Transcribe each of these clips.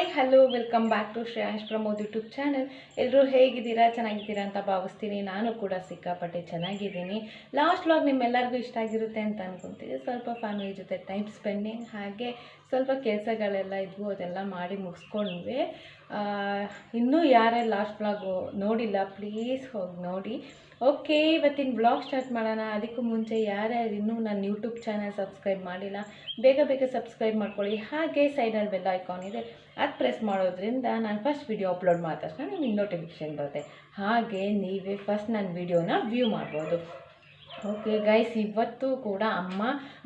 Hi, hello, welcome back to Shreyansh Pramod YouTube channel. ಎಲ್ಲರೂ ಹೇಗಿದ್ದೀರಾ? ಚೆನ್ನಾಗಿದ್ದೀರಾ ಅಂತ ಭಾವಿಸ್ತೀನಿ. ನಾನು ಕೂಡ ಸಿಕ್ಕಾಪಟ್ಟೆ ಚೆನ್ನಾಗಿದ್ದೀನಿ. ಲಾಸ್ಟ್ ವ್ಲಾಗ್ ನಿಮ್ಮೆಲ್ಲರಿಗೂ ಇಷ್ಟ ಆಗಿರುತ್ತೆ ಅಂತ ಅನ್ಕೊತೀನಿ. ಸ್ವಲ್ಪ ಫ್ಯಾಮಿಲಿ ಜೊತೆ ಟೈಮ್ ಸ್ಪೆಂಡಿಂಗ್ ಹಾಗೆ ಸ್ವಲ್ಪ ಕೆಲಸಗಳೆಲ್ಲ ಇದ್ವು, ಅದೆಲ್ಲ ಮಾಡಿ ಮುಗಿಸ್ಕೊಂಡ್ವಿ. ಇನ್ನೂ ಯಾರೇ ಲಾಸ್ಟ್ ವ್ಲಾಗು ನೋಡಿಲ್ಲ ಪ್ಲೀಸ್ ಹೋಗಿ ನೋಡಿ. ಓಕೆ, ಇವತ್ತಿನ ಬ್ಲಾಗ್ ಸ್ಟಾರ್ಟ್ ಮಾಡೋಣ. ಅದಕ್ಕೂ ಮುಂಚೆ ಯಾರ್ಯಾರು ಇನ್ನೂ ನನ್ನ ಯೂಟ್ಯೂಬ್ ಚಾನಲ್ ಸಬ್ಸ್ಕ್ರೈಬ್ ಮಾಡಿಲ್ಲ, ಬೇಗ ಬೇಗ ಸಬ್ಸ್ಕ್ರೈಬ್ ಮಾಡ್ಕೊಳ್ಳಿ. ಹಾಗೆ ಸೈಡಲ್ಲಿ ಬೆಲ್ ಐಕಾನ್ ಇದೆ, ಅದು ಪ್ರೆಸ್ ಮಾಡೋದ್ರಿಂದ ನಾನು ಫಸ್ಟ್ ವಿಡಿಯೋ ಅಪ್ಲೋಡ್ ಮಾಡಿದ ತಕ್ಷಣ ನಿಮಗೆ ನೋಟಿಫಿಕೇಶನ್ ಬರುತ್ತೆ. ಹಾಗೆ ನೀವೇ ಫಸ್ಟ್ ನನ್ನ ವಿಡಿಯೋನ ವ್ಯೂ ಮಾಡ್ಬೋದು. ಓಕೆ ಗೈಸ್ ಇವತ್ತು ಕೂಡ ಅಮ್ಮ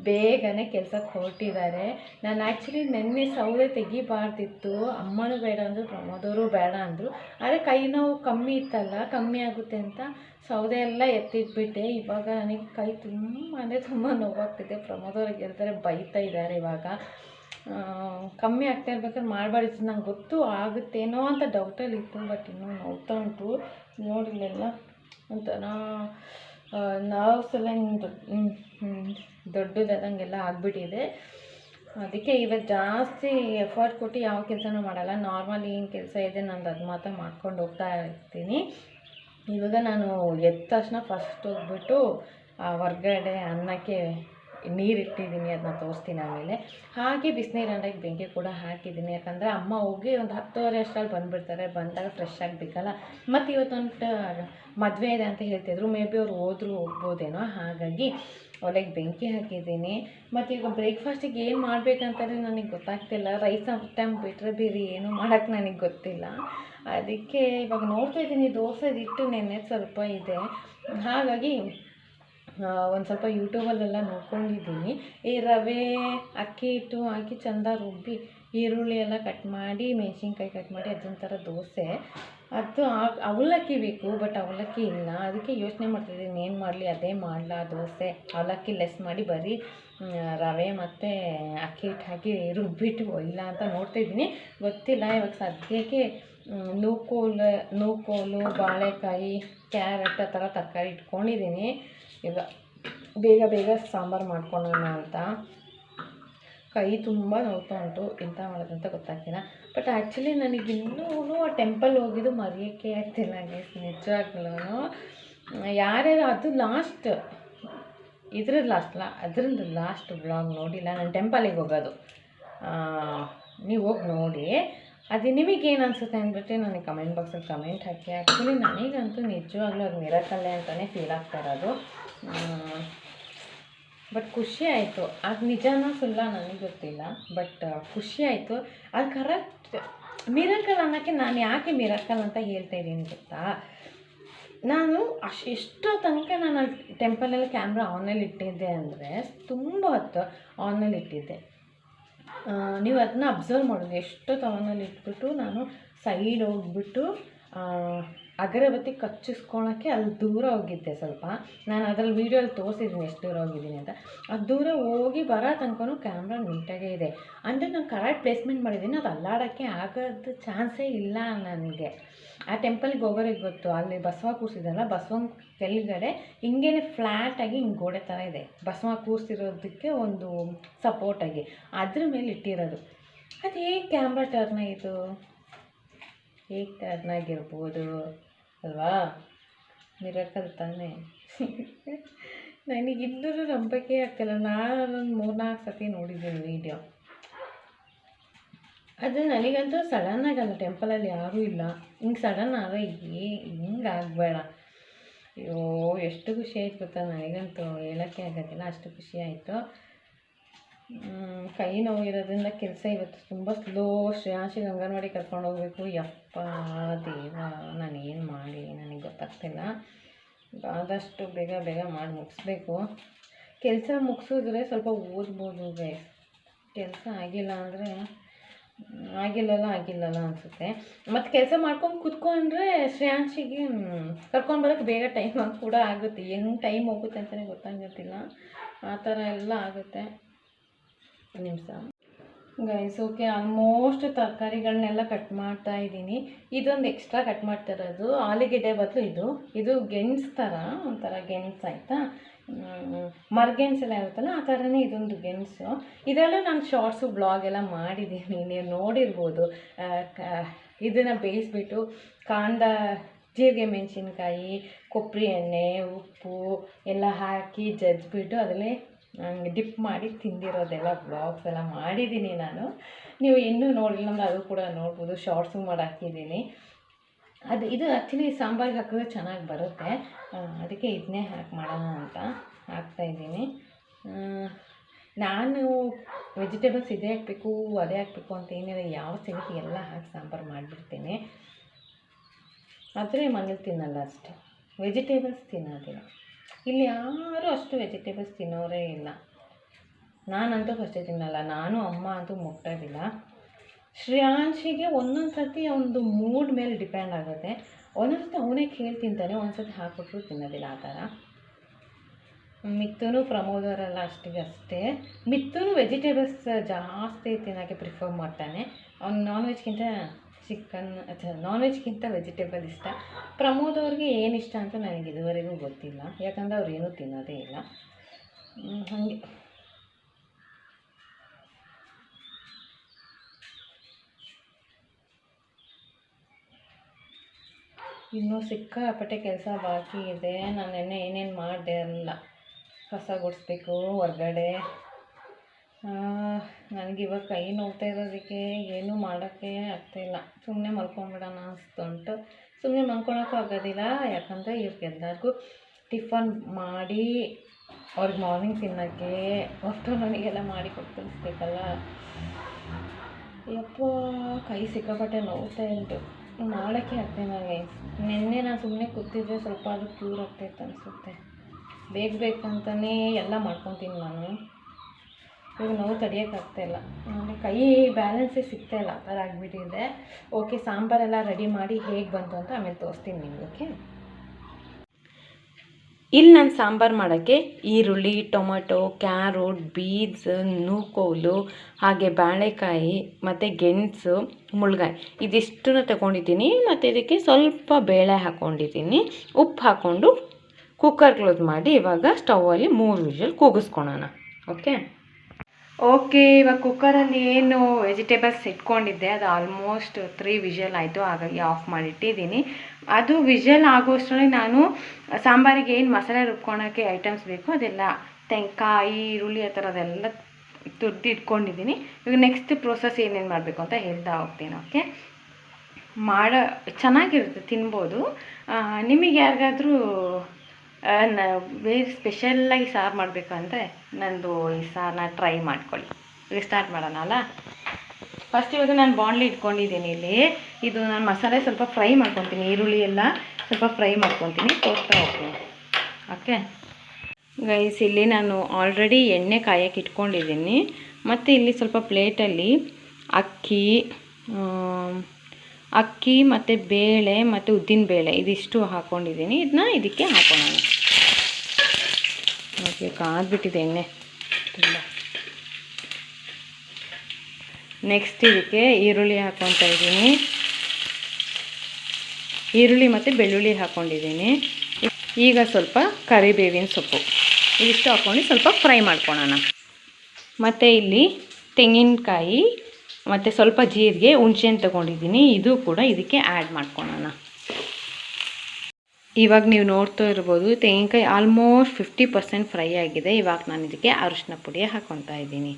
ಬೇಗನೆ ಕೆಲಸಕ್ಕೆ ಹೊರಟಿದ್ದಾರೆ. ನಾನು ಆ್ಯಕ್ಚುಲಿ ನೆನ್ನೆ ಸೌದೆ ತೆಗಿಬಾರ್ದಿತ್ತು. ಅಮ್ಮನೂ ಬೇಡ ಅಂದರು ಪ್ರಮೋದವರು ಬೇಡ ಅಂದರು. ಆದರೆ ಕೈ ನೋವು ಕಮ್ಮಿ ಇತ್ತಲ್ಲ, ಕಮ್ಮಿ ಆಗುತ್ತೆ ಅಂತ ಸೌದೆ ಎಲ್ಲ ಎತ್ತಿಟ್ಬಿಟ್ಟೆ. ಇವಾಗ ನನಗೆ ಕೈ ತುಂಬ, ಅಂದರೆ ತುಂಬ ನೋವಾಗ್ತಿದೆ. ಪ್ರಮೋದವ್ರಿಗೆ ಹೇಳ್ತಾರೆ ಬೈತಾ ಇದ್ದಾರೆ ಇವಾಗ. ಕಮ್ಮಿ ಆಗ್ತಾ ಇರ್ಬೇಕಾದ್ರೆ ಮಾಡಬಾರ್ದಿತ್ತು ನಂಗೆ ಗೊತ್ತು ಆಗುತ್ತೇನೋ ಅಂತ ಡೌಟಲ್ಲಿ ಇತ್ತು ಬಟ್ ಇನ್ನೂ ನೋಡ್ತಾ ಉಂಟು. ನೋಡಿಲ್ಲೆಲ್ಲ ಒಂಥರ ನರ್ವ್ಸ್ ಎಲ್ಲ ಹಿಂಗೆ ದೊಡ್ಡದಾದಂಗೆಲ್ಲ ಆಗಿಬಿಟ್ಟಿದೆ. ಅದಕ್ಕೆ ಇವಾಗ ಜಾಸ್ತಿ ಎಫರ್ಟ್ ಕೊಟ್ಟು ಯಾವ ಕೆಲಸನೂ ಮಾಡಲ್ಲ. ನಾರ್ಮಲಿ ಏನು ಕೆಲಸ ಇದೆ ನಂದು ಅದು ಮಾತ್ರ ಮಾಡ್ಕೊಂಡು ಹೋಗ್ತಾ ಇರ್ತೀನಿ. ಇವಾಗ ನಾನು ಎದ್ದ ತಕ್ಷಣ ಫಸ್ಟ್ ಹೋಗ್ಬಿಟ್ಟು ಹೊರ್ಗಡೆ ಅನ್ನಕ್ಕೆ ನೀರು ಇಟ್ಟಿದ್ದೀನಿ ಅದನ್ನ ತೋರಿಸ್ತೀನಿ ಆಮೇಲೆ. ಹಾಗೆ ಬಿಸಿನೀರು ಹಂಡೆಗೆ ಬೆಂಕಿ ಕೂಡ ಹಾಕಿದ್ದೀನಿ. ಯಾಕಂದರೆ ಅಮ್ಮ ಹೋಗಿ ಒಂದು ಹತ್ತುವರೆ ಅಷ್ಟರಲ್ಲಿ ಬಂದುಬಿಡ್ತಾರೆ. ಬಂದಾಗ ಫ್ರೆಶ್ ಆಗಬೇಕಲ್ಲ. ಮತ್ತು ಇವತ್ತೊಂದು ಮದುವೆ ಇದೆ ಅಂತ ಹೇಳ್ತಿದ್ರು. ಮೇ ಬಿ ಅವ್ರು ಹೋದ್ರು, ಹೋಗ್ಬೋದೇನೋ. ಹಾಗಾಗಿ ಒಲೆಗೆ ಬೆಂಕಿ ಹಾಕಿದ್ದೀನಿ. ಮತ್ತು ಈಗ ಬ್ರೇಕ್ಫಾಸ್ಟಿಗೆ ಏನು ಮಾಡಬೇಕಂತಲೇ ನನಗೆ ಗೊತ್ತಾಗ್ತಿಲ್ಲ. ರೈಸ್ ಟೈಮ್ ಬಿಟ್ಟರೆ ಬೇರೆ ಏನು ಮಾಡೋಕ್ಕೆ ನನಗೆ ಗೊತ್ತಿಲ್ಲ. ಅದಕ್ಕೆ ಇವಾಗ ನೋಡ್ತಾ ಇದ್ದೀನಿ. ದೋಸೆ ಹಿಟ್ಟು ನೆನ್ನೆ ಸ್ವಲ್ಪ ಇದೆ. ಹಾಗಾಗಿ ಒಂದು ಸ್ವಲ್ಪ ಯೂಟ್ಯೂಬಲ್ಲೆಲ್ಲ ನೋಡ್ಕೊಂಡಿದ್ದೀನಿ. ಈ ರವೆ, ಅಕ್ಕಿ ಹಿಟ್ಟು, ಹಾಕಿ ಚೆಂದ ರುಬ್ಬಿ ಈರುಳ್ಳಿ ಎಲ್ಲ ಕಟ್ ಮಾಡಿ, ಮೆಣಸಿನ್ಕಾಯಿ ಕಟ್ ಮಾಡಿ ಅದೊಂಥರ ದೋಸೆ. ಅದು ಅವಲಕ್ಕಿ ಬೇಕು ಬಟ್ ಅವಲಕ್ಕಿ ಇಲ್ಲ. ಅದಕ್ಕೆ ಯೋಚನೆ ಮಾಡ್ತಿದ್ದೀನಿ, ಏನು ಮಾಡಲಿ? ಅದೇ ಮಾಡಲಾ ದೋಸೆ. ಅವಲಕ್ಕಿ ಲೆಸ್ ಮಾಡಿ ಬರೀ ರವೆ ಮತ್ತು ಅಕ್ಕಿ ಹಿಟ್ಟು ಹಾಕಿ ರುಬ್ಬಿಟ್ಟು ಇಲ್ಲ ಅಂತ ನೋಡ್ತಿದ್ದೀನಿ ಗೊತ್ತಿಲ್ಲ, ಇವಾಗ ಸದ್ಯಕ್ಕೆ ನೂಕೋಲು ನೂಕೋಲು, ಬಾಳೆಕಾಯಿ, ಕ್ಯಾರೆಟ್ ಆ ಥರ ತರಕಾರಿ ಇಟ್ಕೊಂಡಿದ್ದೀನಿ. ಈಗ ಬೇಗ ಬೇಗ ಸಾಂಬಾರು ಮಾಡ್ಕೊಳ್ಳೋಣ ಅಂತ. ಕೈ ತುಂಬ ನೋವ್ತಾ ಉಂಟು, ಎಂತ ಅಂತ ಗೊತ್ತಾಗ್ತಿಲ್ಲ. ಬಟ್ ಆ್ಯಕ್ಚುಲಿ ನನಗೆ ಇನ್ನೂ ಆ ಟೆಂಪಲ್ ಹೋಗಿದ್ದು ಮರೆಯೋಕ್ಕೆ ಆಗ್ತಿಲ್ಲ ಗೈಸ್ ನಿಜವಾಗ್ಲೂ ಯಾರ್ಯಾರು ಅದು ಲಾಸ್ಟ್ ಇದ್ರದ್ದು ಲಾಸ್ಟ್ ಲಾ ಅದರಿಂದ ಲಾಸ್ಟ್ ಬ್ಲಾಗ್ ನೋಡಿಲ್ಲ. ನಾನು ಟೆಂಪಲಿಗೆ ಹೋಗೋದು. ನೀವು ಹೋಗಿ ನೋಡಿ. ಅದು ನಿಮಗೇನು ಅನಿಸುತ್ತೆ ಅಂದ್ಬಿಟ್ಟು ನನಗೆ ಕಮೆಂಟ್ ಬಾಕ್ಸಲ್ಲಿ ಕಮೆಂಟ್ ಹಾಕಿ. ಆ್ಯಕ್ಚುಲಿ ನನಗಂತೂ ನಿಜವಾಗ್ಲೂ ಅದು ಮಿರಕಲ್ಲೇ ಅಂತಲೇ ಫೀಲ್ ಆಗ್ತಾ ಇರೋದು. ಬಟ್ ಖುಷಿ ಆಯಿತು. ಅದು ನಿಜನೂ ಸುಳ್ಳ ನನಗೆ ಗೊತ್ತಿಲ್ಲ ಬಟ್ ಖುಷಿ ಆಯಿತು. ಅದು ಕರೆಕ್ಟ್ ಮಿರಕಲ್ ಅನ್ನೋಕ್ಕೆ ನಾನು ಯಾಕೆ ಮಿರಕಲ್ ಅಂತ ಹೇಳ್ತಾ ಇದ್ದೀನಿ ಗೊತ್ತಾ? ನಾನು ಅಶ್, ಎಷ್ಟೋ ತನಕ ನಾನು ಟೆಂಪಲಲ್ಲಿ ಕ್ಯಾಮ್ರಾ ಆನಲ್ಲಿ ಇಟ್ಟಿದ್ದೆ ಅಂದರೆ ತುಂಬ ಹೊತ್ತು ಆನಲ್ಲಿ ಇಟ್ಟಿದ್ದೆ. ನೀವು ಅದನ್ನ ಅಬ್ಸರ್ವ್ ಮಾಡೋದು. ಎಷ್ಟೋ ಆನಲ್ಲಿ ಇಟ್ಬಿಟ್ಟು ನಾನು ಸೈಡ್ ಹೋಗ್ಬಿಟ್ಟು ಅಗರಬತ್ತಿ ಕಚ್ಚಿಸ್ಕೊಳಕ್ಕೆ ಅಲ್ಲಿ ದೂರ ಹೋಗಿದ್ದೆ ಸ್ವಲ್ಪ. ನಾನು ಅದ್ರಲ್ಲಿ ವೀಡಿಯೋಲ್ಲಿ ತೋರಿಸಿದ್ದೀನಿ ಎಷ್ಟು ದೂರ ಹೋಗಿದ್ದೀನಿ ಅಂತ. ಅದು ದೂರ ಹೋಗಿ ಬರೋ ತನಕನೂ ಕ್ಯಾಮ್ರಾ ನೀಟಾಗೇ ಇದೆ. ಅಂದರೆ ನಾನು ಕರೆಕ್ಟ್ ಪ್ಲೇಸ್ಮೆಂಟ್ ಮಾಡಿದ್ದೀನಿ, ಅದು ಅಲ್ಲಾಡೋಕ್ಕೆ ಆಗೋದು ಚಾನ್ಸೇ ಇಲ್ಲ ನನಗೆ. ಆ ಟೆಂಪಲ್ಗೆ ಹೋಗೋರಿಗೆ ಗೊತ್ತು, ಅಲ್ಲಿ ಬಸವ ಕೂರಿಸಿದಲ್ಲ ಬಸವನ ಕೆಳಗಡೆ ಹಿಂಗೇನೆ ಫ್ಲ್ಯಾಟಾಗಿ ಹಿಂಗೆ ಗೋಡೆ ಥರ ಇದೆ. ಬಸವ ಕೂರಿಸಿರೋದಕ್ಕೆ ಒಂದು ಸಪೋರ್ಟಾಗಿ ಅದ್ರ ಮೇಲೆ ಇಟ್ಟಿರೋದು. ಅದು ಹೇಗೆ ಕ್ಯಾಮ್ರಾ ಟರ್ನ್ ಆಯಿತು? ಹೇಗೆ ಟರ್ನ್ ಆಗಿರ್ಬೋದು ಅಲ್ವಾ? ಮಿರಕಲ್ ತಾನೆ. ನನಗೆ ಇನ್ನೂ ನಂಬಿಕೆ ಆಗ್ತಿಲ್ಲ. ನಾನು ಒಂದು ಮೂರ್ನಾಲ್ಕು ಸತಿ ನೋಡಿದ್ದೀನಿ ವೀಡಿಯೋ ಅದು ನನಗಂತೂ ಸಡನ್ ಆಗಲ್ಲ ಟೆಂಪಲಲ್ಲಿ ಯಾರೂ ಇಲ್ಲ. ಹಿಂಗೆ ಸಡನ್ ಆದರೆ ಏ ಹಿಂಗೆ ಆಗಬೇಡ. ಅಯ್ಯೋ, ಎಷ್ಟು ಖುಷಿ ಆಯ್ತು ಗೊತ್ತಾ? ನನಗಂತೂ ಹೇಳೋಕ್ಕೆ ಆಗೋದಿಲ್ಲ. ಅಷ್ಟು ಖುಷಿ ಆಯಿತು. ಕೈ ನೋವು ಇರೋದ್ರಿಂದ ಕೆಲಸ ಇವತ್ತು ತುಂಬ ಸ್ಲೋ ಶ್ರೇಯಾಂಶಿಗೆ ಅಂಗನವಾಡಿ ಕರ್ಕೊಂಡು ಹೋಗ್ಬೇಕು. ಯಪ್ಪ ದೇವ ನಾನು ಏನು ಮಾಡಿ ನನಗೆ ಗೊತ್ತಾಗ್ತಿಲ್ಲ. ಆದಷ್ಟು ಬೇಗ ಬೇಗ ಮಾಡಿ ಮುಗಿಸ್ಬೇಕು. ಕೆಲಸ ಮುಗಿಸಿದ್ರೆ ಸ್ವಲ್ಪ ಓದ್ಬೋದು ಕೆಲಸ ಆಗಿಲ್ಲ ಅಂದರೆ, ಆಗಿಲ್ಲಲ್ಲ ಆಗಿಲ್ಲಲ್ಲ ಅನಿಸುತ್ತೆ. ಮತ್ತು ಕೆಲಸ ಮಾಡ್ಕೊಂಡು ಕೂತ್ಕೊಂಡ್ರೆ ಶ್ರೇಯಾಂಶಿಗೆ ಕರ್ಕೊಂಡು ಬರೋಕ್ಕೆ ಬೇಗ ಟೈಮ್ ಕೂಡ ಆಗುತ್ತೆ. ಹೆಂಗೆ ಟೈಮ್ ಹೋಗುತ್ತೆ ಅಂತಲೇ ಗೊತ್ತಾಗಿರ್ತಿಲ್ಲ ಆ ಥರ ಎಲ್ಲ ಆಗುತ್ತೆ. ನಿಮಿಷ. ಗೈಸ್ ಓಕೆ ಆಲ್ಮೋಸ್ಟ್ ತರಕಾರಿಗಳನ್ನೆಲ್ಲ ಕಟ್ ಮಾಡ್ತಾ ಇದ್ದೀನಿ. ಇದೊಂದು ಎಕ್ಸ್ಟ್ರಾ ಕಟ್ ಮಾಡ್ತಾ ಇರೋದು ಆಲೂಗೆಡ್ಡೆ ಬದಲು ಇದು. ಇದು ಗೆಣಸು ಥರ ಒಂಥರ ಗೆಣಸು ಆಯಿತಾ? ಮರ್ಗೆಣ್ಸ್ ಎಲ್ಲ ಇರುತ್ತಲ್ಲ, ಆ ಥರನೇ ಇದೊಂದು ಗೆಣಸು. ಇದೆಲ್ಲ ನಾನು ಶಾರ್ಟ್ಸು ಬ್ಲಾಗ್ ಎಲ್ಲ ಮಾಡಿದ್ದೀನಿ. ನೀವು ನೋಡಿರ್ಬೋದು. ಇದನ್ನು ಬೇಯಿಸ್ಬಿಟ್ಟು ಕಾಂದ ಜೀರಿಗೆ ಮೆಣಸಿನ್ಕಾಯಿ ಕೊಬ್ಬರಿ ಎಣ್ಣೆ, ಉಪ್ಪು ಎಲ್ಲ ಹಾಕಿ ಜಜ್ಜಿಬಿಟ್ಟು ಅದರಲ್ಲಿ ಡಿಪ್ ಮಾಡಿ ತಿಂದಿರೋದೆಲ್ಲ ಬ್ಲಾಗ್ಸ್ ಎಲ್ಲ ಮಾಡಿದ್ದೀನಿ ನಾನು. ನೀವು ಇನ್ನೂ ನೋಡಿಲ್ಲ ಅಂದರೆ ಅದು ಕೂಡ ನೋಡ್ಬೋದು ಶಾರ್ಟ್ಸು ಮಾಡಿ ಹಾಕಿದ್ದೀನಿ ಅದು ಇದು ಆ್ಯಕ್ಚುಲಿ ಸಾಂಬಾರಿಗೆ ಹಾಕಿದ್ರೆ ಚೆನ್ನಾಗಿ ಬರುತ್ತೆ. ಅದಕ್ಕೆ ಇದನ್ನೇ ಹಾಕಿ ಮಾಡೋಣ ಅಂತ ಹಾಕ್ತಾಯಿದ್ದೀನಿ ನಾನು ವೆಜಿಟೇಬಲ್ಸ್ ಇದೇ ಹಾಕಬೇಕು, ಅದೇ ಹಾಕಬೇಕು ಅಂತ ಏನಿಲ್ಲ, ಯಾವ ಸಿಗುತ್ತೆ ಎಲ್ಲ ಹಾಕಿ ಸಾಂಬಾರು ಮಾಡಿಬಿಡ್ತೀನಿ. ಆದರೆ ಮನೇಲಿ ತಿನ್ನಲ್ಲ ಅಷ್ಟು. ವೆಜಿಟೇಬಲ್ಸ್ ತಿನ್ನೋದಿಲ್ಲ. ಇಲ್ಲಿ ಯಾರೂ ಅಷ್ಟು ವೆಜಿಟೇಬಲ್ಸ್ ತಿನ್ನೋರೇ ಇಲ್ಲ. ನಾನಂತೂ ಫಸ್ಟ್ ತಿನ್ನಲ್ಲ, ನಾನು ಅಮ್ಮ ಅಂತೂ ಮುಟ್ಟೋದಿಲ್ಲ. ಶ್ರೇಯಾಂಶಿಗೆ ಒಂದೊಂದು ಸರ್ತಿ ಒಂದು ಮೂಡ್ ಮೇಲೆ ಡಿಪೆಂಡ್ ಆಗುತ್ತೆ. ಒಂದೊಂದು ಸರ್ತಿ ಅವನೇ ಕೇಳಿ ತಿಂತಾನೆ ಒಂದು ಸರ್ತಿ ತಿನ್ನೋದಿಲ್ಲ ಆ ಥರ. ಮಿತ್ತೂ ಪ್ರಮೋದವರೆಲ್ಲ ಅಷ್ಟಿಗೆ ಅಷ್ಟೇ. ಮಿತ್ತೂ ವೆಜಿಟೇಬಲ್ಸ್ ಜಾಸ್ತಿ ತಿನ್ನೋಕ್ಕೆ ಪ್ರಿಫರ್ ಮಾಡ್ತಾನೆ. ಅವ್ನು ನಾನ್ ವೆಜ್ಗಿಂತ ಚಿಕನ್ ನಾನ್ ವೆಜ್ಗಿಂತ ವೆಜಿಟೇಬಲ್ ಇಷ್ಟ. ಪ್ರಮೋದ್ ಅವ್ರಿಗೆ ಏನು ಇಷ್ಟ ಅಂತ ನನಗೆ ಇದುವರೆಗೂ ಗೊತ್ತಿಲ್ಲ. ಯಾಕಂದರೆ ಅವ್ರು ಏನೂ ತಿನ್ನೋದೇ ಇಲ್ಲ. ಹಾಗೆ. ಇನ್ನೂ ಸಿಕ್ಕಾಪಟ್ಟೆ ಕೆಲಸ ಬಾಕಿ ಇದೆ. ನಾನು ನೆನ್ನೆ ಏನೇನು ಮಾಡಿದೆ ಅಲ್ಲ. ಕಸ ಗುಡಿಸ್ಬೇಕು, ಹೊರ್ಗಡೆ ನನಗೆ ಇವಾಗ ಕೈ ನೋವ್ತಾ ಇರೋದಕ್ಕೆ ಏನೂ ಮಾಡೋಕ್ಕೆ ಆಗ್ತಾಯಿಲ್ಲ ಸುಮ್ಮನೆ ಮಲ್ಕೊಂಬಿಡೋಣ ಅನಿಸ್ತುಂಟು. ಸುಮ್ಮನೆ ಮಲ್ಕೊಳಕ್ಕೂ ಆಗೋದಿಲ್ಲ. ಯಾಕಂದರೆ ಇವ್ರಿಗೆಲ್ಲರಿಗೂ ಟಿಫನ್ ಮಾಡಿ ಅವ್ರಿಗೆ ಮಾರ್ನಿಂಗ್ ತಿನ್ನೋಕ್ಕೆ ನನಗೆಲ್ಲ ಮಾಡಿ ಕೊಟ್ಟು ಕಳಿಸ್ಬೇಕಲ್ಲ ಯಪ್ಪ, ಕೈ ಸಿಕ್ಕಾಪಟ್ಟೆ ನೋವ್ತಾ ಉಂಟು. ಮಾಡೋಕ್ಕೆ ಆಗ್ತಾಯಿಲ್ಲ ನನಗೆ ನಿನ್ನೆ ನಾನು ಸುಮ್ಮನೆ ಕೂತಿದ್ದೆ, ಸ್ವಲ್ಪ ಅದು ಕ್ಯೂರ್ ಆಗ್ತೈತೆ ಅನಿಸುತ್ತೆ. ಬೇಗ ಬೇಕಂತಲೇ ಎಲ್ಲ ಮಾಡ್ಕೊತೀನಿ ನಾನು ಇವಾಗ ನೋವು ತಡಿಯೋಕ್ಕಾಗ್ತಾಯಿಲ್ಲ ಇಲ್ಲ. ಕೈ ಬ್ಯಾಲೆನ್ಸೇ ಸಿಗ್ತಾ ಇಲ್ಲ, ಆ ಥರ ಆಗಿಬಿಟ್ಟಿದೆ. ಓಕೆ ಸಾಂಬಾರೆಲ್ಲ ರೆಡಿ ಮಾಡಿ ಹೇಗೆ ಬಂತು ಅಂತ ಆಮೇಲೆ ತೋರಿಸ್ತೀನಿ ನಿಮ್ಗೆ ಓಕೆ ಇಲ್ಲಿ ನಾನು ಸಾಂಬಾರು ಮಾಡೋಕ್ಕೆ ಈರುಳ್ಳಿ, ಟೊಮೊಟೊ, ಕ್ಯಾರೋಟ್, ಬೀನ್ಸ್, ನೂಕೋಲು, ಹಾಗೆ ಬಾಳೆಕಾಯಿ ಮತ್ತು ಗೆಣಸು, ಮುಳ್ಗಾಯಿ. ಇದಿಷ್ಟನ್ನು ತಗೊಂಡಿದ್ದೀನಿ, ಮತ್ತು ಇದಕ್ಕೆ ಸ್ವಲ್ಪ ಬೇಳೆ ಹಾಕ್ಕೊಂಡಿದ್ದೀನಿ ಉಪ್ಪು ಹಾಕ್ಕೊಂಡು ಕುಕ್ಕರ್ ಕ್ಲೋಸ್ ಮಾಡಿ ಇವಾಗ ಸ್ಟವಲ್ಲಿ ಮೂರು ವಿಷಲ್ ಕೂಗಿಸ್ಕೊಳೋಣ ಓಕೆ ಓಕೆ, ಇವಾಗ ಕುಕ್ಕರಲ್ಲಿ ಏನು ವೆಜಿಟೇಬಲ್ಸ್ ಇಟ್ಕೊಂಡಿದ್ದೆ, ಅದು ಆಲ್ಮೋಸ್ಟ್ ತ್ರೀ ವಿಷಲ್ ಆಯಿತು, ಹಾಗಾಗಿ ಆಫ್ ಮಾಡಿಟ್ಟಿದ್ದೀನಿ. ಅದು ವಿಷಲ್ ಆಗೋಷ್ಟರಲ್ಲಿ ನಾನು ಸಾಂಬಾರಿಗೆ ಏನು ಮಸಾಲೆ ರುಬ್ಕೊಳೋಕ್ಕೆ ಐಟಮ್ಸ್ ಬೇಕು ಅದೆಲ್ಲ ತೆಂಕಾಯಿ, ಈರುಳ್ಳಿ ಆ ಥರದ್ದೆಲ್ಲ ತುರ್ದು ಇಟ್ಕೊಂಡಿದ್ದೀನಿ ಇವಾಗ ನೆಕ್ಸ್ಟ್ ಪ್ರೋಸೆಸ್ ಏನೇನು ಮಾಡಬೇಕು ಅಂತ ಹೇಳ್ತಾ ಹೋಗ್ತೀನಿ, ಓಕೆ? ಮಾಡೋ, ಚೆನ್ನಾಗಿರುತ್ತೆ, ತಿನ್ಬೋದು. ನಿಮಗೆ ಯಾರಿಗಾದ್ರೂ ಬೇರೆ ಸ್ಪೆಷಲ್ಲಾಗಿ ಸಾರು ಮಾಡಬೇಕು ಅಂದರೆ ನಂದು ಈ ಸಾರನ್ನ ಟ್ರೈ ಮಾಡ್ಕೊಳ್ಳಿ. ಈಗ ಸ್ಟಾರ್ಟ್ ಮಾಡೋಣ ಅಲ್ಲ? ಫಸ್ಟ್ ಇವಾಗ ನಾನು ಬಾಂಡ್ಲಿ ಇಟ್ಕೊಂಡಿದ್ದೀನಿ ಇಲ್ಲಿ. ಇದು ನಾನು ಮಸಾಲೆ ಸ್ವಲ್ಪ ಫ್ರೈ ಮಾಡ್ಕೊತೀನಿ, ಈರುಳ್ಳಿ ಎಲ್ಲ ಸ್ವಲ್ಪ ಫ್ರೈ ಮಾಡ್ಕೊತೀನಿ ತೋರಿಸ್ತಾ ಹೋಗ್ತೀನಿ. ಓಕೆ ಗೈಸ್ ಇಲ್ಲಿ ನಾನು ಆಲ್ರೆಡಿ ಎಣ್ಣೆ ಕಾಯಕ್ಕೆ ಇಟ್ಕೊಂಡಿದ್ದೀನಿ. ಮತ್ತು ಇಲ್ಲಿ ಸ್ವಲ್ಪ ಪ್ಲೇಟಲ್ಲಿ ಅಕ್ಕಿ ಅಕ್ಕಿ ಮತ್ತು ಬೇಳೆ ಮತ್ತು ಉದ್ದಿನ ಬೇಳೆ, ಇದಿಷ್ಟು ಹಾಕ್ಕೊಂಡಿದ್ದೀನಿ ಇದನ್ನ ಇದಕ್ಕೆ ಹಾಕೋಣ. ಓಕೆ, ಕಾದ್ಬಿಟ್ಟಿದೆ ಎಣ್ಣೆ. ತುಂಬ. ನೆಕ್ಸ್ಟ್ ಇದಕ್ಕೆ ಈರುಳ್ಳಿ ಹಾಕ್ಕೊತಾ ಇದ್ದೀನಿ. ಈರುಳ್ಳಿ ಮತ್ತು ಬೆಳ್ಳುಳ್ಳಿ ಹಾಕ್ಕೊಂಡಿದ್ದೀನಿ ಈಗ ಸ್ವಲ್ಪ ಕರಿಬೇವಿನ ಸೊಪ್ಪು. ಇದಿಷ್ಟು ಹಾಕ್ಕೊಂಡು ಸ್ವಲ್ಪ ಫ್ರೈ ಮಾಡ್ಕೊಳೋಣ. ಮತ್ತು ಇಲ್ಲಿ ತೆಂಗಿನಕಾಯಿ ಮತ್ತು ಸ್ವಲ್ಪ ಜೀರಿಗೆ ಹುಣ್ಸೆಹಣ್ಣು ತೊಗೊಂಡಿದ್ದೀನಿ. ಇದು ಕೂಡ ಇದಕ್ಕೆ ಆ್ಯಡ್ ಮಾಡ್ಕೊಳೋಣ. ಇವಾಗ ನೀವು ನೋಡ್ತಾ ಇರ್ಬೋದು, ತೆಂಗಿನಕಾಯಿ ಆಲ್ಮೋಸ್ಟ್ ಫಿಫ್ಟಿ ಪರ್ಸೆಂಟ್ ಫ್ರೈ ಆಗಿದೆ. ಇವಾಗ ನಾನು ಇದಕ್ಕೆ ಅರಿಶಿನ ಪುಡಿ ಹಾಕ್ಕೊತಾ ಇದ್ದೀನಿ.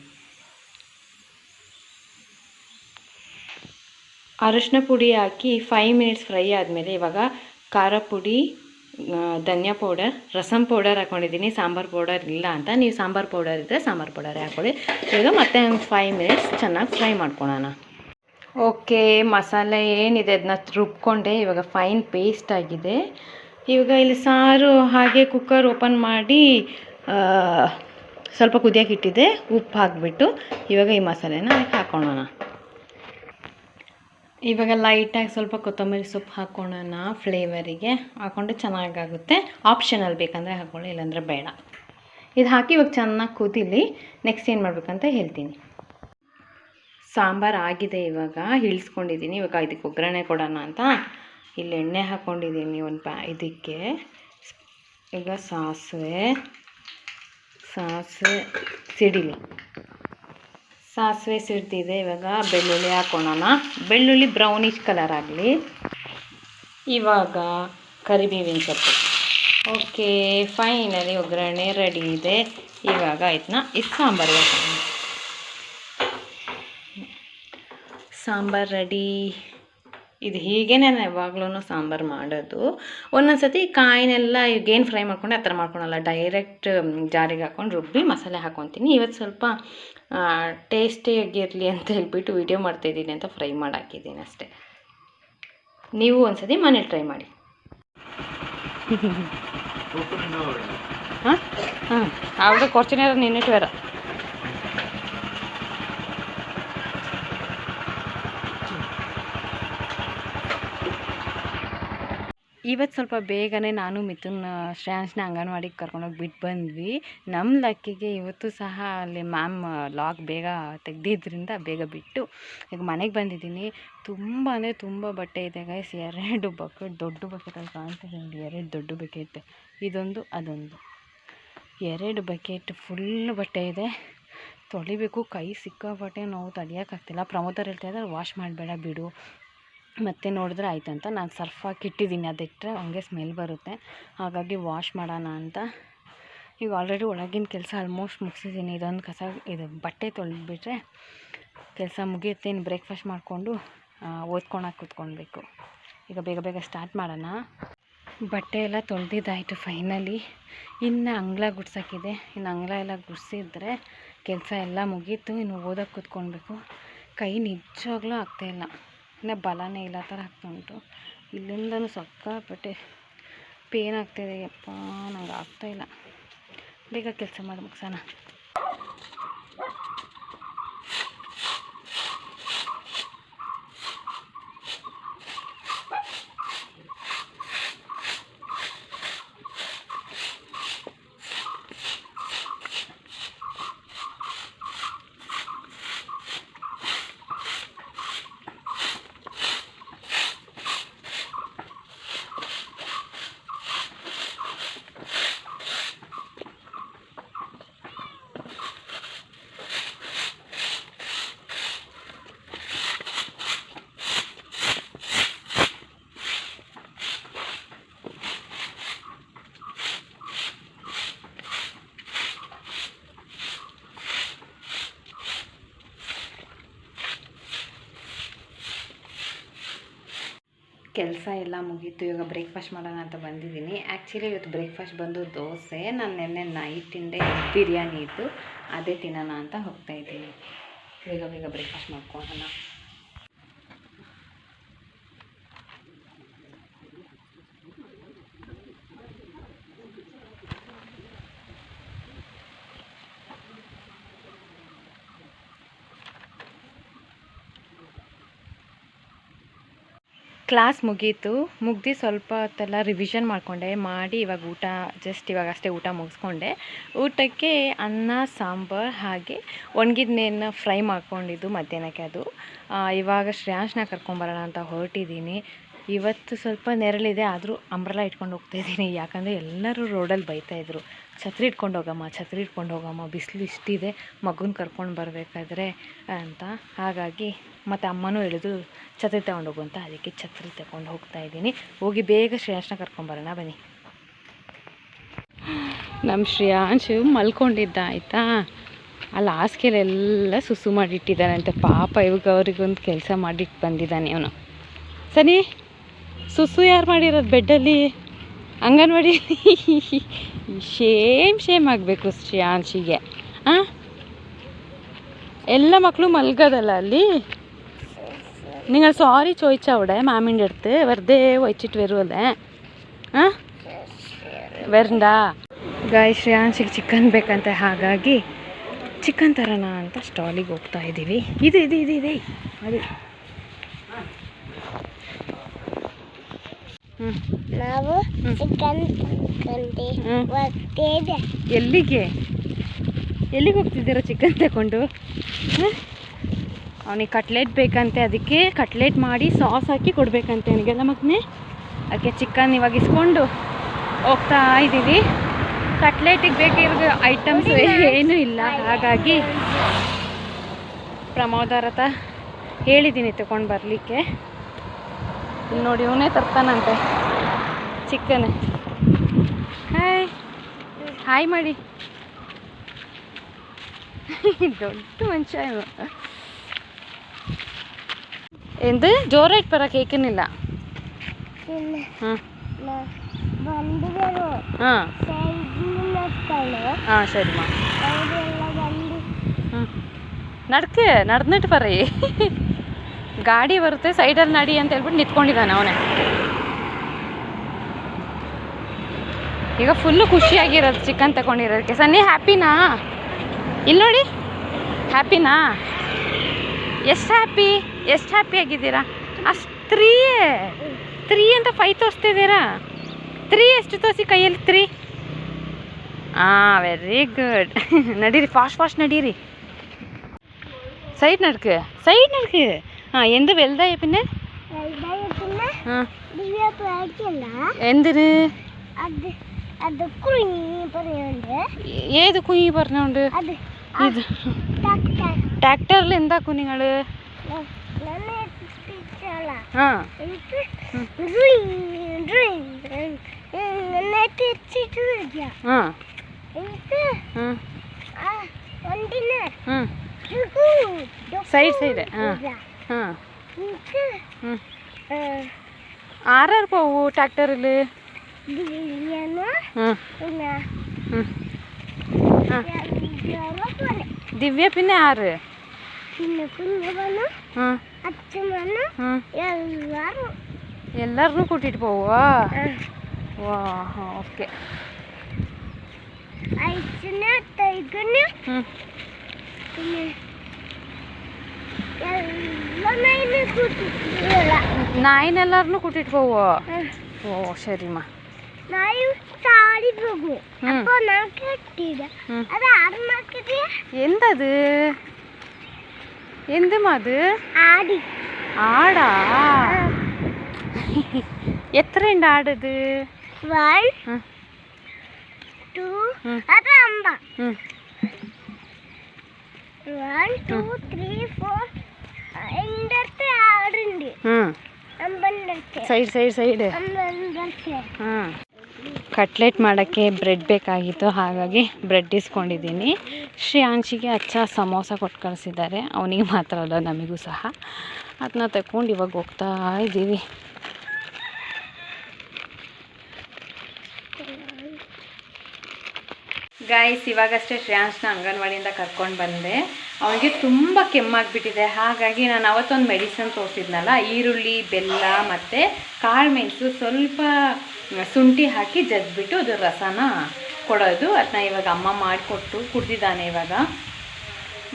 ಅರಿಶಿನ ಪುಡಿ ಹಾಕಿ ಫೈವ್ ಮಿನಿಟ್ಸ್ ಫ್ರೈ ಆದಮೇಲೆ ಇವಾಗ ಖಾರ ಪುಡಿ ಧನಿಯಾ ಪೌಡರ್ ರಸಮ್ ಪೌಡರ್ ಹಾಕ್ಕೊಂಡಿದ್ದೀನಿ ಸಾಂಬಾರು ಪೌಡರ್ ಇಲ್ಲ ಅಂತ. ನೀವು ಸಾಂಬಾರು ಪೌಡರ್ ಇದ್ದರೆ ಸಾಂಬಾರು ಪೌಡರ್ ಹಾಕ್ಕೊಳ್ಳಿ ಈಗ ಮತ್ತೆ ಒಂದು ಫೈವ್ ಮಿನಿಟ್ಸ್ ಚೆನ್ನಾಗಿ ಫ್ರೈ ಮಾಡ್ಕೊಳೋಣ. ಓಕೆ ಮಸಾಲೆ ಏನಿದೆ ಅದನ್ನ ರುಬ್ಕೊಂಡೆ. ಇವಾಗ ಫೈನ್ ಪೇಸ್ಟ್ ಆಗಿದೆ. ಇವಾಗ ಇಲ್ಲಿ ಸಾರು ಹಾಗೆ ಕುಕ್ಕರ್ ಓಪನ್ ಮಾಡಿ ಸ್ವಲ್ಪ ಕುದಿಯೋಕೆ ಇಟ್ಟಿದ್ದೆ. ಉಪ್ಪು ಹಾಕಿಬಿಟ್ಟು ಇವಾಗ ಈ ಮಸಾಲೆನ ಹಾಕೊಳ್ಳೋಣ ಇವಾಗ ಲೈಟಾಗಿ ಸ್ವಲ್ಪ ಕೊತ್ತಂಬರಿ ಸೊಪ್ಪು ಹಾಕ್ಕೊಳ್ಳೋಣ ಫ್ಲೇವರಿಗೆ. ಹಾಕ್ಕೊಂಡು ಚೆನ್ನಾಗಾಗುತ್ತೆ. ಆಪ್ಷನಲ್ ಬೇಕಂದರೆ ಹಾಕ್ಕೊಳ್ಳಿ ಇಲ್ಲಾಂದರೆ ಬೇಡ. ಇದು ಹಾಕಿ ಇವಾಗ ಚೆನ್ನಾಗಿ ಕುದೀಲಿ ನೆಕ್ಸ್ಟ್ ಏನು ಮಾಡಬೇಕಂತ ಹೇಳ್ತೀನಿ. ಸಾಂಬಾರು ಆಗಿದೆ ಇವಾಗ. ಇಳಿಸ್ಕೊಂಡಿದ್ದೀನಿ ಇವಾಗ ಇದಕ್ಕೆ ಒಗ್ಗರಣೆ ಕೊಡೋಣ ಅಂತ. ಇಲ್ಲಿ ಎಣ್ಣೆ ಹಾಕ್ಕೊಂಡಿದ್ದೀನಿ ಒಂದು ಪ್ಯಾ ಇದಕ್ಕೆ. ಈಗ ಸಾಸಿವೆ ಸಾಸಿವೆ, ಸಿಡಿಲಿ. ಸಾಸಿವೆ ಸಿಡ್ತಿದೆ ಇವಾಗ ಬೆಳ್ಳುಳ್ಳಿ ಹಾಕೋಣ ಬೆಳ್ಳುಳ್ಳಿ ಬ್ರೌನಿಶ್ ಕಲರ್ ಆಗಲಿ. ಇವಾಗ ಕರಿಬೇವಿನ ಸೊಪ್ಪು. ಓಕೆ ಫೈನಲಿ ಒಗ್ಗರಣೆ ರೆಡಿ ಇದೆ. ಇವಾಗ ಇದನ್ನ ಇದು ಸಾಂಬಾರು ಸಾಂಬಾರು ರೆಡಿ ಇದು ಹೀಗೇ ನಾನು ಯಾವಾಗ್ಲೂ ಸಾಂಬಾರು ಮಾಡೋದು. ಒಂದೊಂದು ಸತಿ ಕಾಯಿನೆಲ್ಲ ಈಗೇನು ಫ್ರೈ ಮಾಡ್ಕೊಂಡು ಆ ಥರ ಮಾಡ್ಕೊಳಲ್ಲ. ಡೈರೆಕ್ಟ್ ಜಾರಿಗೆ ಹಾಕ್ಕೊಂಡು ರುಬ್ಬಿ ಮಸಾಲೆ ಹಾಕ್ಕೊತೀನಿ. ಇವತ್ತು ಸ್ವಲ್ಪ ಟೇಸ್ಟಿಯಾಗಿರಲಿ ಅಂತ ಹೇಳ್ಬಿಟ್ಟು ವೀಡಿಯೋ ಮಾಡ್ತಾಯಿದ್ದೀನಿ ಅಂತ ಫ್ರೈ ಮಾಡಿ ಮಾಡಾಕಿದ್ದೀನಿ ಅಷ್ಟೇ. ನೀವು ಒಂದ್ಸತಿ ಮನೇಲಿ ಟ್ರೈ ಮಾಡಿ. ಹಾಂ? ಹಾಂ. ಅವ್ರಿಗೆ ಕೊರ್ಚಿನ ನಿನ್ನೆ ವೇರ ಇವತ್ತು ಸ್ವಲ್ಪ ಬೇಗನೆ ನಾನು ಮಿಥುನ್ ಶ್ರೇಯಾಂಶ್ನ ಅಂಗನವಾಡಿಗೆ ಕರ್ಕೊಂಡೋಗಿ ಬಿಟ್ಟು ಬಂದ್ವಿ. ನಮ್ಮ ಲಕ್ಕಿಗೆ ಇವತ್ತು ಸಹ ಅಲ್ಲಿ ಮ್ಯಾಮ್ ಲಾಕ್ ಬೇಗ ತೆಗ್ದಿದ್ರಿಂದ ಬೇಗ ಬಿಟ್ಟು ಈಗ ಮನೆಗೆ ಬಂದಿದ್ದೀನಿ. ತುಂಬ ಅಂದರೆ ತುಂಬ ಬಟ್ಟೆ ಇದೆ ಗೈಸ್ ಎರಡು ಬಕೆಟ್, ದೊಡ್ಡ ಬಕೆಟಲ್ಲಿ ಕಾಣ್ತಿದೆ ನೋಡಿ ಎರಡು ದೊಡ್ಡ ಬಕೆಟ್. ಇದೊಂದು, ಅದೊಂದು. ಎರಡು ಬಕೆಟ್ ಫುಲ್ ಬಟ್ಟೆ ಇದೆ. ತೊಳಿಬೇಕು, ಕೈ ಸಿಕ್ಕಾಪಟ್ಟೆ ನಾವು ತಡಿಯೋಕ್ಕಾಗ್ತಿಲ್ಲ ಪ್ರಮೋದರ್ ಹೇಳ್ತಾ ಇದ್ದಾರೆ ವಾಶ್ ಮಾಡಬೇಡ ಬಿಡು. ಮತ್ತೆ ನೋಡಿದ್ರೆ ಆಯ್ತು ಅಂತ. ನಾನು ಸರ್ಫ್ ಹಾಕಿ ಇಟ್ಟಿದ್ದೀನಿ ಅದಿಟ್ಟರೆ ಹಂಗೆ ಸ್ಮೆಲ್ ಬರುತ್ತೆ. ಹಾಗಾಗಿ ವಾಶ್ ಮಾಡೋಣ ಅಂತ. ಈಗ ಆಲ್ರೆಡಿ ಒಳಗಿನ ಕೆಲಸ ಆಲ್ಮೋಸ್ಟ್ ಮುಗಿಸಿದ್ದೀನಿ. ಇದೊಂದು ಕಸ, ಇದು ಬಟ್ಟೆ ತೊಳೆದ್ಬಿಟ್ರೆ ಕೆಲಸ ಮುಗಿಯುತ್ತೆ. ಇನ್ನು ಬ್ರೇಕ್ಫಾಸ್ಟ್ ಮಾಡಿಕೊಂಡು ಓದ್ಕೊಳಕ್ಕೆ ಕೂತ್ಕೊಳ್ಬೇಕು. ಈಗ ಬೇಗ ಬೇಗ ಸ್ಟಾರ್ಟ್ ಮಾಡೋಣ. ಬಟ್ಟೆ ಎಲ್ಲ ತೊಳೆದಿದ್ದಾಯಿತು ಫೈನಲಿ ಇನ್ನು ಅಂಗ್ಲ ಗುಡ್ಸೋಕ್ಕಿದೆ. ಇನ್ನು ಅಂಗ್ಲ ಎಲ್ಲ ಗುಡಿಸಿದ್ರೆ ಕೆಲಸ ಎಲ್ಲ ಮುಗೀತು. ಇನ್ನು ಓದೋಕ್ಕೆ ಕೂತ್ಕೊಳ್ಬೇಕು. ಕೈ ನಿಜವಾಗ್ಲೂ ಆಗ್ತಾಯಿಲ್ಲ ಬಲನೇ ಇಲ್ಲ ಥರ ಆಗ್ತಾ ಉಂಟು ಇಲ್ಲಿಂದನೂ ಸಕ್ಕಾಪಟ್ಟೆ ಪೇನ್ ಆಗ್ತಾಯಿದೆ ಯಪ್ಪ ನಂಗೆ ಆಗ್ತಾಯಿಲ್ಲ ಬೇಗ ಕೆಲಸ ಮಾಡಿ ಮುಗ್ಸೋಣ ಕೆಲಸ ಎಲ್ಲ ಮುಗೀತು, ಇವಾಗ ಬ್ರೇಕ್ಫಾಸ್ಟ್ ಮಾಡೋಣ ಅಂತ ಬಂದಿದ್ದೀನಿ. ಆ್ಯಕ್ಚುಲಿ ಇವತ್ತು ಬ್ರೇಕ್ಫಾಸ್ಟ್ ಬಂದು ದೋಸೆ, ನಾನು ನಿನ್ನೆ ನೈಟ್ ಹಿಂದೆ ಬಿರಿಯಾನಿ ಇತ್ತು, ಅದೇ ತಿನ್ನೋಣ ಅಂತ ಹೋಗ್ತಾ ಇದ್ದೀನಿ. ಬೇಗ ಬೇಗ ಬ್ರೇಕ್ಫಾಸ್ಟ್ ಮಾಡ್ಕೊಳ್ಳೋಣ ಕ್ಲಾಸ್ ಮುಗೀತು. ಮುಗ್ದು ಸ್ವಲ್ಪ ಹೊತ್ತೆಲ್ಲ ರಿವಿಷನ್ ಮಾಡಿಕೊಂಡೆ. ಮಾಡಿ ಇವಾಗ ಊಟ ಜಸ್ಟ್ ಇವಾಗ ಅಷ್ಟೇ ಊಟ ಮುಗಿಸ್ಕೊಂಡೆ. ಊಟಕ್ಕೆ ಅನ್ನ, ಸಾಂಬಾರು ಹಾಗೆ ಒಣಗಿದ್ನೇನು ಫ್ರೈ ಮಾಡ್ಕೊಂಡಿದ್ದು ಮಧ್ಯಾಹ್ನಕ್ಕೆ ಅದು. ಇವಾಗ ಶ್ರೇಯಾಂಶನ ಕರ್ಕೊಂಬರೋಣ ಅಂತ ಹೊರಟಿದ್ದೀನಿ. ಇವತ್ತು ಸ್ವಲ್ಪ ನೆರಳಿದೆ, ಆದರೂ ಅಂಬ್ರೆಲ್ಲ ಇಟ್ಕೊಂಡು ಹೋಗ್ತಾ ಇದ್ದೀನಿ. ಯಾಕಂದರೆ ಎಲ್ಲರೂ ರೋಡಲ್ಲಿ ಬೈತಾಯಿದ್ರು ಛತ್ರಿ ಇಟ್ಕೊಂಡು ಹೋಗಮ್ಮ, ಛತ್ರಿ ಇಟ್ಕೊಂಡು ಹೋಗಮ್ಮ. ಬಿಸಿಲು ಇಷ್ಟಿದೆ, ಮಗುನ ಕರ್ಕೊಂಡು ಬರಬೇಕಾದ್ರೆ ಅಂತ. ಹಾಗಾಗಿ ಮತ್ತು ಅಮ್ಮನೂ ಹೇಳಿದ್ರು, ಛತ್ರಿ ತಗೊಂಡು ಹೋಗು ಅಂತ. ಅದಕ್ಕೆ ಛತ್ರಿ ತಗೊಂಡು ಹೋಗ್ತಾ ಇದ್ದೀನಿ. ಹೋಗಿ ಬೇಗ ಶ್ರೇಯಾಂಶನ ಕರ್ಕೊಂಬರೋಣ ಬನ್ನಿ. ನಮ್ಮ ಶ್ರೇಯಾಂಶು ಮಲ್ಕೊಂಡಿದ್ದ, ಆಯಿತಾ? ಅಲ್ಲಿ ಹಾಸಿಗೆಲೆಲ್ಲ ಸುಸು ಮಾಡಿಟ್ಟಿದ್ದಾನಂತೆ. ಪಾಪ ಇವಾಗ ಅವ್ರಿಗೊಂದು ಕೆಲಸ ಮಾಡಿಟ್ಟು ಬಂದಿದ್ದಾನೆ ಅವನು. ಸನಿ? ಸುಸು ಯಾರು ಮಾಡಿರೋದು ಬೆಡ್ಡಲ್ಲಿ ಅಂಗನವಾಡಿ ಶೇಮ್ ಶೇಮ್ ಆಗಬೇಕು ಶ್ರೇಯಾಂಶಿಗೆ ಹಾಂ എല്ലാ മക്കളും മൽകതല്ല അല്ലേ നിങ്ങൾ സോറി ചോദിച്ചാൽ അവിടെ മാമിൻ്റെ അടുത്ത് വെറുതെ വച്ചിട്ട് വരുമല്ലേ ആ വരണ്ട ಗಾಯ ಶ್ರೇಯಾಂಶಿಗೆ ಚಿಕನ್ ಬೇಕಂತೆ ಹಾಗಾಗಿ ಚಿಕನ್ ತರೋಣ ಅಂತ ಸ್ಟಾಲಿಗೆ ಹೋಗ್ತಾ ಇದ್ದೀವಿ ಇದು ಇದು ಇದು ಇದೆ ಅದು ನಾವು ಎಲ್ಲಿಗೆ? ಎಲ್ಲಿಗೆ ಹೋಗ್ತಿದ್ದೀರಾ ಚಿಕನ್ ತಗೊಂಡು ಅವನಿಗೆ ಕಟ್ಲೆಟ್ ಬೇಕಂತೆ ಅದಕ್ಕೆ ಕಟ್ಲೆಟ್ ಮಾಡಿ ಸಾಸ್ ಹಾಕಿ ಕೊಡಬೇಕಂತೆ ಅವನಿಗೆಲ್ಲ ಮಗನೇ. ಅದಕ್ಕೆ ಚಿಕನ್ ಇವಾಗ ಇಸ್ಕೊಂಡು ಹೋಗ್ತಾ ಇದ್ದೀವಿ. ಕಟ್ಲೆಟಿಗೆ ಬೇಕಿರೋ ಐಟಮ್ಸ್ ಏನೂ ಇಲ್ಲ. ಹಾಗಾಗಿ ಪ್ರಮೋದರ ಹತ್ರ ಹೇಳಿದ್ದೀನಿ ತಗೊಂಡು ಬರಲಿಕ್ಕೆ. ನೋಡಿ ಇವನೇ ತರ್ತಾನಂತೆ. ಚಿಕ್ಕನ. ಹಾಯ್ ಹಾಯ್ ಮಾಡಿ. ದೊಡ್ಡ ಮನುಷ್ಯ ಇವ. എന്ത് ജോറായിട്ട് പറ കേൾക്കുന്നില്ല ആ ശരിമാ നടക്ക് നടന്നിട്ട് പറയേ ಗಾಡಿ ಬರುತ್ತೆ, ಸೈಡಲ್ಲಿ ನಡಿ ಅಂತ ಹೇಳ್ಬಿಟ್ಟು ನಿಂತ್ಕೊಂಡಿದ್ದಾನೆ ಅವನೇ. ಈಗ ಫುಲ್ಲು ಖುಷಿಯಾಗಿರೋದು ಚಿಕನ್ ತಗೊಂಡಿರೋದಕ್ಕೆ. ಸನ್ನಿ ಹ್ಯಾಪಿನಾ ಇಲ್ಲಿ ನೋಡಿ. ಹ್ಯಾಪಿನಾ ಎಷ್ಟು ಹ್ಯಾಪಿ ಎಷ್ಟು ಹ್ಯಾಪಿ ಆಗಿದ್ದೀರಾ? ಅಷ್ಟು ತ್ರೀ ತ್ರೀ ಅಂತ ಫೈ ತೋರಿಸ್ತಿದ್ದೀರಾ? ತ್ರೀ ಎಷ್ಟು ತೋರಿಸಿ ಕೈಯಲ್ಲಿ? ತ್ರೀ ಹಾಂ ವೆರಿ ಗುಡ್ ನಡೀರಿ ಫಾಸ್ಟ್ ಫಾಸ್ಟ್ ನಡೀರಿ. ಸೈಡ್ ನಡ್ಕೆ ಸೈಡ್ ನಡ್ಕೆ. എന്ത് വലുതായ പിന്നെ എന്തിന് ഏത് കുഞ്ഞി പറഞ്ഞോണ്ട് ഇത് ട്രാക്ടറിൽ എന്താ കുഞ്ഞുങ്ങള് ആ സൈഡ് സൈഡ് ആ ആരാറ് പോവൂ ട്രാക്ടറിൽ ദിവ്യ പിന്നെ ആറ് എല്ലാരും കൂട്ടിട്ട് പോവോ? വാ ഓക്കെ. ഐസിന് തൈകന് പിന്നെ ನಾಯಿನ ಎಲ್ಲಾರನು ಕೂಟಿಟ್ಟು ಹೋಗು. ಓ ಸರಿಮ್ಮ. ನಾಯಿ சாடி போகும் அப்போ நான் கேட்டேன் அது அருமாக்கிட்டே எந்தது எந்தமா அது ஆடி ஆடா எத்தனை ஆடுது ஒன் டூ அது Amba one two three four side side side. ಹಾಂ ಕಟ್ಲೆಟ್ ಮಾಡೋಕ್ಕೆ ಬ್ರೆಡ್ ಬೇಕಾಗಿತ್ತು ಹಾಗಾಗಿ ಬ್ರೆಡ್ ಇಸ್ಕೊಂಡಿದ್ದೀನಿ. ಶ್ರೇಯಾಂಶಿಗೆ ಅಚ್ಚ ಸಮೋಸ ಕೊಟ್ಟು ಕಳಿಸಿದ್ದಾರೆ. ಅವನಿಗೆ ಮಾತ್ರ ಅಲ್ಲ ನಮಗೂ ಸಹ. ಅದನ್ನ ತಗೊಂಡು ಇವಾಗ ಹೋಗ್ತಾ ಇದ್ದೀವಿ. ಗಾಯ್ಸ್ ಇವಾಗಷ್ಟೇ ಶ್ರೇಯಾಂಶ್ನ ಅಂಗನವಾಡಿಯಿಂದ ಕರ್ಕೊಂಡು ಬಂದೆ. ಅವನಿಗೆ ತುಂಬ ಕೆಮ್ಮಾಗಿಬಿಟ್ಟಿದೆ. ಹಾಗಾಗಿ ನಾನು ಅವತ್ತೊಂದು ಮೆಡಿಸನ್ ತೋರಿಸಿದ್ನಲ್ಲ, ಈರುಳ್ಳಿ, ಬೆಲ್ಲ ಮತ್ತು ಕಾಳು ಮೆಣಸು ಸ್ವಲ್ಪ ಶುಂಠಿ ಹಾಕಿ ಜಜ್ಬಿಟ್ಟು ಅದು ರಸನ ಕೊಡೋದು. ಅದನ್ನ ಇವಾಗ ಅಮ್ಮ ಮಾಡಿಕೊಟ್ಟು ಕುಡ್ದಿದ್ದಾನೆ ಇವಾಗ.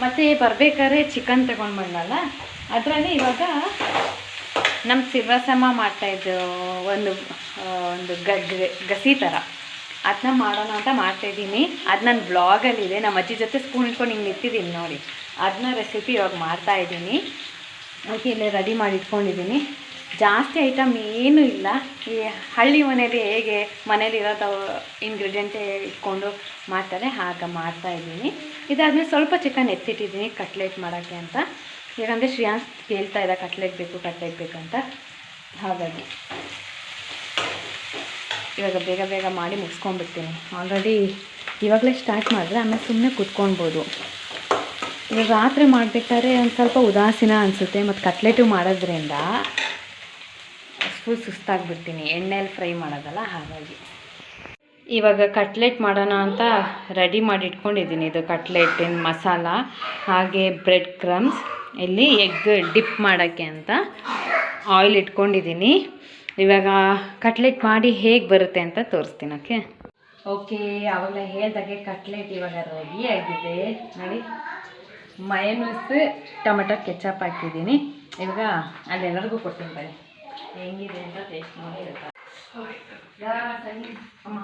ಮತ್ತು ಬರಬೇಕಾದ್ರೆ ಚಿಕನ್ ತಗೊಂಡು ಬಂದಲ್ಲ ಅದರಲ್ಲಿ ಇವಾಗ ನಮ್ಮ ಸಿರ್ವಸಮ ಮಾಡ್ತಾಯಿದ್ದು ಒಂದು ಒಂದು ಗಸಿ ಥರ ಅದನ್ನ ಮಾಡೋಣ ಅಂತ ಮಾಡ್ತಾಯಿದ್ದೀನಿ ಅದು ನನ್ನ ಬ್ಲಾಗಲ್ಲಿದೆ. ನಮ್ಮ ಅಜ್ಜಿ ಜೊತೆ ಸ್ಪೂನ್ ಇಟ್ಕೊಂಡು ಹಿಂಗೆ ನಿಂತಿದ್ದೀನಿ ನೋಡಿ. ಅದನ್ನ ರೆಸಿಪಿ ಇವಾಗ ಮಾಡ್ತಾಯಿದ್ದೀನಿ ಅದಕ್ಕೆ ಇಲ್ಲೇ ರೆಡಿ ಮಾಡಿ ಇಟ್ಕೊಂಡಿದ್ದೀನಿ. ಜಾಸ್ತಿ ಐಟಮ್ ಏನೂ ಇಲ್ಲ. ಈ ಹಳ್ಳಿ ಮನೇಲಿ ಹೇಗೆ ಮನೇಲಿ ಇರೋದು ಇಂಗ್ರೀಡಿಯೆಂಟೇ ಇಟ್ಕೊಂಡು ಮಾಡ್ತಾರೆ, ಹಾಗೆ ಮಾಡ್ತಾಯಿದ್ದೀನಿ ಇದಾದಮೇಲೆ ಸ್ವಲ್ಪ ಚಿಕನ್ ಎತ್ತಿಟ್ಟಿದ್ದೀನಿ ಕಟ್ಲೆಟ್ ಮಾಡೋಕ್ಕೆ ಅಂತ. ಯಾಕಂದರೆ ಶ್ರೇಯಾಂಶ್ ಕೇಳ್ತಾ ಇದ್ದ ಕಟ್ಲೆಟ್ ಬೇಕು ಕಟ್ಲೆಟ್ ಬೇಕು ಅಂತ. ಹಾಗಾಗಿ. ಇವಾಗ ಬೇಗ ಬೇಗ ಮಾಡಿ ಮುಗಿಸ್ಕೊಂಡ್ಬಿಡ್ತೀನಿ. ಆಲ್ರೆಡಿ ಇವಾಗಲೇ ಸ್ಟಾರ್ಟ್ ಮಾಡಿದ್ರೆ ಆಮೇಲೆ ಸುಮ್ಮನೆ ಕುತ್ಕೊಳ್ಬೋದು. ಇವಾಗ ರಾತ್ರಿ ಮಾಡಬೇಕಾದ್ರೆ ಒಂದು ಸ್ವಲ್ಪ ಉದಾಸೀನ ಅನಿಸುತ್ತೆ, ಮತ್ತು ಕಟ್ಲೆಟು ಮಾಡೋದ್ರಿಂದ ಫುಲ್ ಸುಸ್ತಾಗ್ಬಿಡ್ತೀನಿ. ಎಣ್ಣೆಯಲ್ಲಿ ಫ್ರೈ ಮಾಡೋದಲ್ಲ ಹಾಗಾಗಿ. ಇವಾಗ ಕಟ್ಲೆಟ್ ಮಾಡೋಣ ಅಂತ ರೆಡಿ ಮಾಡಿ ಇಟ್ಕೊಂಡಿದ್ದೀನಿ. ಇದು ಕಟ್ಲೆಟಿನ ಮಸಾಲ, ಹಾಗೆ ಬ್ರೆಡ್ ಕ್ರಮ್ಸ್ ಇಲ್ಲಿ ಎಗ್ ಡಿಪ್ ಮಾಡೋಕ್ಕೆ ಅಂತ ಆಯಿಲ್ ಇಟ್ಕೊಂಡಿದ್ದೀನಿ. ಇವಾಗ ಕಟ್ಲೆಟ್ ಮಾಡಿ ಹೇಗೆ ಬರುತ್ತೆ ಅಂತ ತೋರಿಸ್ತೀನಿ ಓಕೆ ಓಕೆ ಆವಾಗಲೇ ಹೇಳ್ದಾಗೆ ಕಟ್ಲೆಟ್ ಇವಾಗ ರೆಡಿ ಆಗಿದೆ. ನೋಡಿ ಮಯನಸ್ ಟೊಮೆಟೊ ಕೆಚಪ್ ಹಾಕಿದ್ದೀನಿ. ಇವಾಗ ಅಲ್ಲೆಲ್ಲರಿಗೂ ಕೊಡ್ತೀನಿ ಬನ್ನಿ. ಹೆಂಗಿದೆ ಅಂತ ಟೇಸ್ಟ್ ಮಾಡಿ ಹೇಳ್ತಾರೆ ಅಮ್ಮ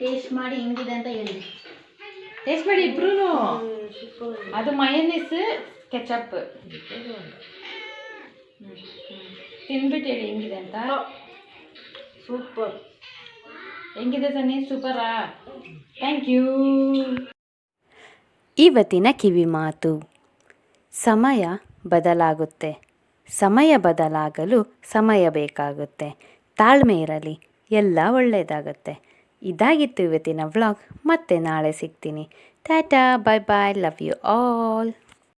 ಟೇಸ್ಟ್ ಮಾಡಿ ಹೆಂಗಿದೆ ಅಂತ ಹೇಳಿ. ಟೇಸ್ಟ್ ಮಾಡಿ ಇಬ್ರು ಅದು ಮಯನೀಸ್ ಕೆಚಪ್ ತಿಂದ್ಬಿಟ್ಟು ಹೇಳಿ ಹೆಂಗಿದೆ ಅಂತ? ಸೂಪರ್. ಹೆಂಗಿದೆ ಸನ್ನಿ? ಸೂಪರಾ? ಥ್ಯಾಂಕ್ ಯು ಇವತ್ತಿನ ಕಿವಿ ಮಾತು. ಸಮಯ ಬದಲಾಗುತ್ತೆ. ಸಮಯ ಬದಲಾಗಲು ಸಮಯ ಬೇಕಾಗುತ್ತೆ. ತಾಳ್ಮೆ ಇರಲಿ ಎಲ್ಲ ಒಳ್ಳೆಯದಾಗುತ್ತೆ. ಇದಾಗಿತ್ತು ಇವತ್ತಿನ ವ್ಲಾಗ್. ಮತ್ತೆ ನಾಳೆ ಸಿಗ್ತೀನಿ. Tata bye bye love you all